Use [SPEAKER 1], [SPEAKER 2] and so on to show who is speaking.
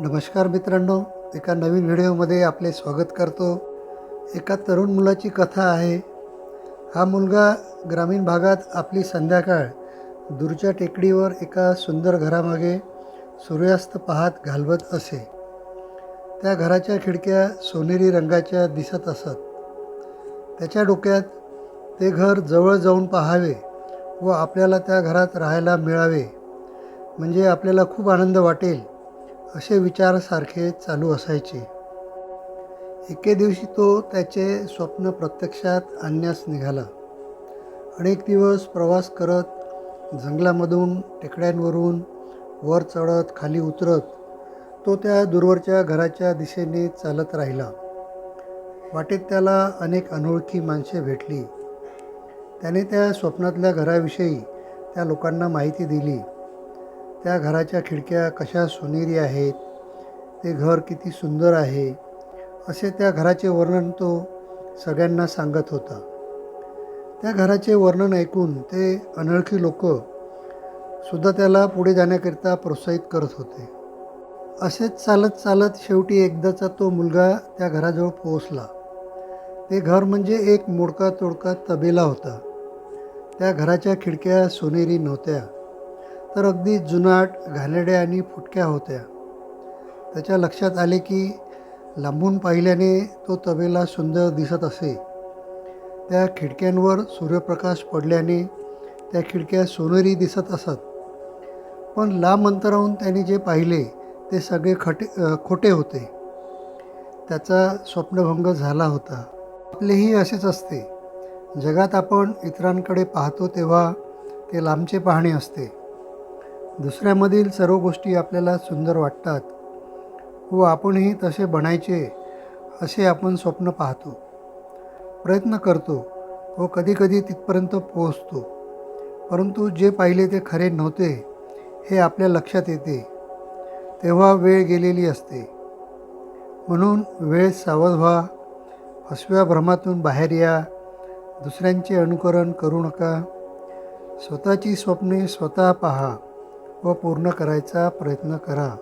[SPEAKER 1] नमस्कार मित्रांनो एका नवीन व्हिडिओमध्ये आपले स्वागत करतो. एका तरुण मुलाची कथा आहे. हा मुलगा ग्रामीण भागात आपली संध्याकाळ दूरच्या टेकडीवर एका सुंदर घरामागे सूर्यास्त पाहत घालवत असे. त्या घराच्या खिडक्या सोनेरी रंगाच्या दिसत असत. त्याच्या डोक्यात ते घर जवळ जाऊन पाहावे व आपल्याला त्या घरात राहायला मिळावे. म्हणजे आपल्याला खूप आनंद वाटेल. असे विचार सारखे चालू असायचे. एके दिवशी तो त्याचे स्वप्न प्रत्यक्षात आणण्यास निघाला. अनेक दिवस प्रवास करत जंगलामधून टेकड्यांवरून वर चढत खाली उतरत तो त्या दूरवरच्या घराच्या दिशेने चालत राहिला. वाटेत त्याला अनेक अनोळखी माणसे भेटली. त्याने त्या स्वप्नातल्या घराविषयी त्या लोकांना माहिती दिली. त्या घराच्या खिडक्या कशा सोनेरी आहेत? ते घर किती सुंदर आहे? असे त्या घराचे वर्णन तो सगळ्यांना सांगत होता. त्या घराचे वर्णन ऐकून ते अनोळखी लोक सुद्धा त्याला पुढे जाण्याकरिता प्रोत्साहित करत होते. असेच चालत चालत शेवटी एकदाचा तो मुलगा त्या घराजवळ पोहोचला. ते घर म्हणजे एक मोडका तोडका तबेला होता. त्या घराच्या खिडक्या सोनेरी नव्हत्या. तर अगदी जुनाट घाणेरड्या आणि फुटक्या होत्या. त्याच्या लक्षात आले की लांबून पाहिल्याने तो तबेला सुंदर दिसत असे. त्या खिडक्यांवर सूर्यप्रकाश पडल्याने त्या खिडक्या सोनेरी दिसत असत. पण लांब अंतराहून त्याने जे पाहिले ते सगळे खटे खोटे होते. त्याचा स्वप्नभंग झाला होता. आपलेही असेच असते. जगात आपण इतरांकडे पाहतो तेव्हा ते लांबचे पाहणे असते. दुसऱ्यामधील सर्व गोष्टी आपल्याला सुंदर वाटतात. व आपणही तसे बनायचे असे आपण स्वप्न पाहतो. प्रयत्न करतो. व कधीकधी तिथपर्यंत पोहोचतो. परंतु जे पाहिले ते खरे नव्हते हे आपल्या लक्षात येते. तेव्हा वेळ गेलेली असते. म्हणून वेळ सावध व्हा. फसव्या भ्रमातून बाहेर या. दुसऱ्यांचे अनुकरण करू नका. स्वतःची स्वप्ने स्वतः पहा. व पूर्ण करायचा प्रयत्न करा.